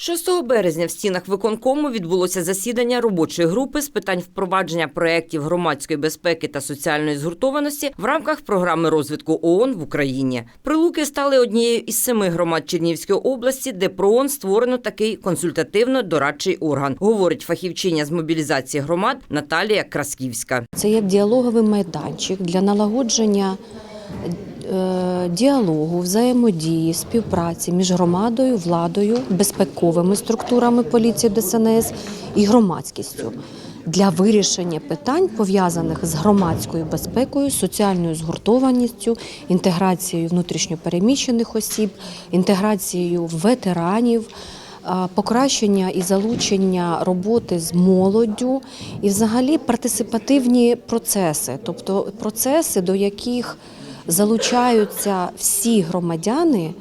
6 березня в стінах виконкому відбулося засідання робочої групи з питань впровадження проєктів громадської безпеки та соціальної згуртованості в рамках програми розвитку ООН в Україні. Прилуки стали однією із семи громад Чернігівської області, де про ООН створено такий консультативно-дорадчий орган, говорить фахівчиня з мобілізації громад Наталія Красківська. Це як діалоговий майданчик для налагодження діалогу, взаємодії, співпраці між громадою, владою, безпековими структурами поліції ДСНС і громадськістю для вирішення питань, пов'язаних з громадською безпекою, соціальною згуртованістю, інтеграцією внутрішньопереміщених осіб, інтеграцією ветеранів. Покращення і залучення роботи з молоддю і, взагалі, партисипативні процеси, тобто процеси, до яких залучаються всі громадяни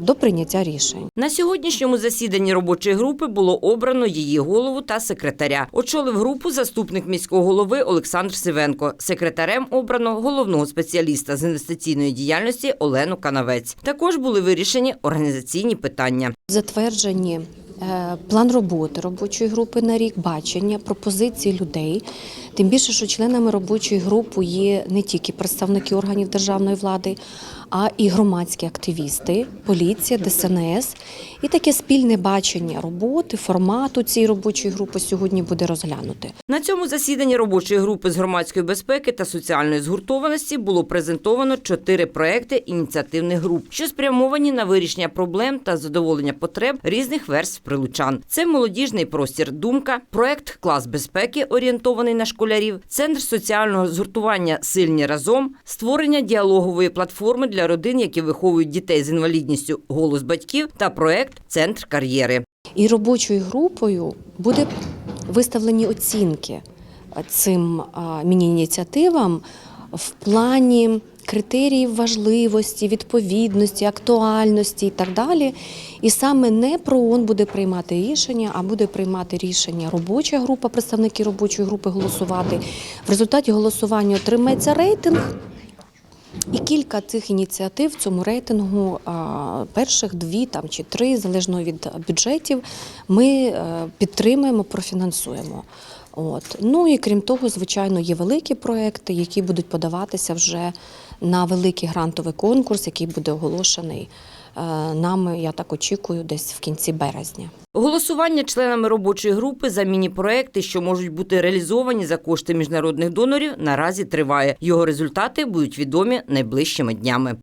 до прийняття рішень. На сьогоднішньому засіданні робочої групи було обрано її голову та секретаря. Очолив групу заступник міського голови Олександр Сивенко. Секретарем обрано головного спеціаліста з інвестиційної діяльності Олену Канавець. Також були вирішені організаційні питання. Затверджені е, план роботи робочої групи на рік, бачення, пропозиції людей. Тим більше, що членами робочої групи є не тільки представники органів державної влади, а і громадські активісти, поліція, ДСНС. І таке спільне бачення роботи, формату цієї робочої групи сьогодні буде розглянуте. На цьому засіданні робочої групи з громадської безпеки та соціальної згуртованості було презентовано чотири проекти ініціативних груп, що спрямовані на вирішення проблем та задоволення потреб різних верств прилучан. Це молодіжний простір Думка, проект клас безпеки, орієнтований на школярів, центр соціального згуртування Сильні разом, створення діалогової платформи для родин, які виховують дітей з інвалідністю Голос батьків та проект Центр кар'єри. І робочою групою буде виставлені оцінки цим міні-ініціативам в плані критеріїв важливості, відповідності, актуальності і так далі. І саме не про ООН буде приймати рішення, а буде приймати рішення робоча група, представники робочої групи голосувати. В результаті голосування отримається рейтинг. І кілька цих ініціатив в цьому рейтингу, перших дві там чи три, залежно від бюджетів, ми е, підтримуємо, профінансуємо. От. Ну і крім того, звичайно, є великі проекти, які будуть подаватися вже на великий грантовий конкурс, який буде оголошений е, нами, я так очікую, десь в кінці березня. Голосування членами робочої групи за міні-проекти, що можуть бути реалізовані за кошти міжнародних донорів, наразі триває. Його результати будуть відомі найближчими днями.